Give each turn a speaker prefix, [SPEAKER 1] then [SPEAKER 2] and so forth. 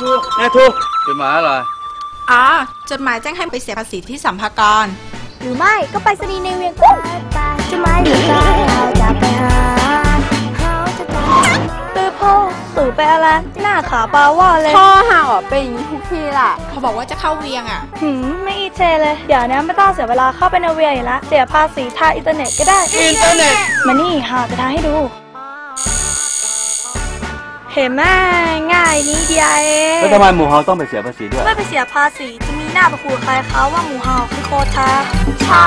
[SPEAKER 1] นายทูนายทู
[SPEAKER 2] จดหมายอะไร
[SPEAKER 3] อ๋อจดหมายแจ้งให้ไปเสียภาษีที่สัมภากร
[SPEAKER 4] หรือไม่ก็ไปสนีย์ในเวียงกุ้งจะไม่หยุดเราจะไปหาตือพ่อสื่อไปอะไรหน้าขาปลาว่าเลย
[SPEAKER 5] พ่อห่างออกไปอย่างนี้ทุกทีล่ะ
[SPEAKER 3] เขาบอกว่าจะเข้าเวียงอะ
[SPEAKER 4] หืมไม่อีเทเลย เดี๋ยวนี้ไม่ต้องเสียเวลาเข้าไปในเวียงอีกแล้วเสียภาษีทางอินเทอร์เน็ตก็ได้
[SPEAKER 1] อินเทอร์เน็ต
[SPEAKER 4] มานี่หาจะทางให้ดูเห็นไหมง่ายนิดเดียวเอง
[SPEAKER 2] แล้วทำไมหมู่เฮาต้องไปเสียภาษีด้วย
[SPEAKER 4] ไม่ไปเสียภาษีจะมีหน้าประคูใครเขาว่าหมูเห่าคือโคทา
[SPEAKER 3] ใช่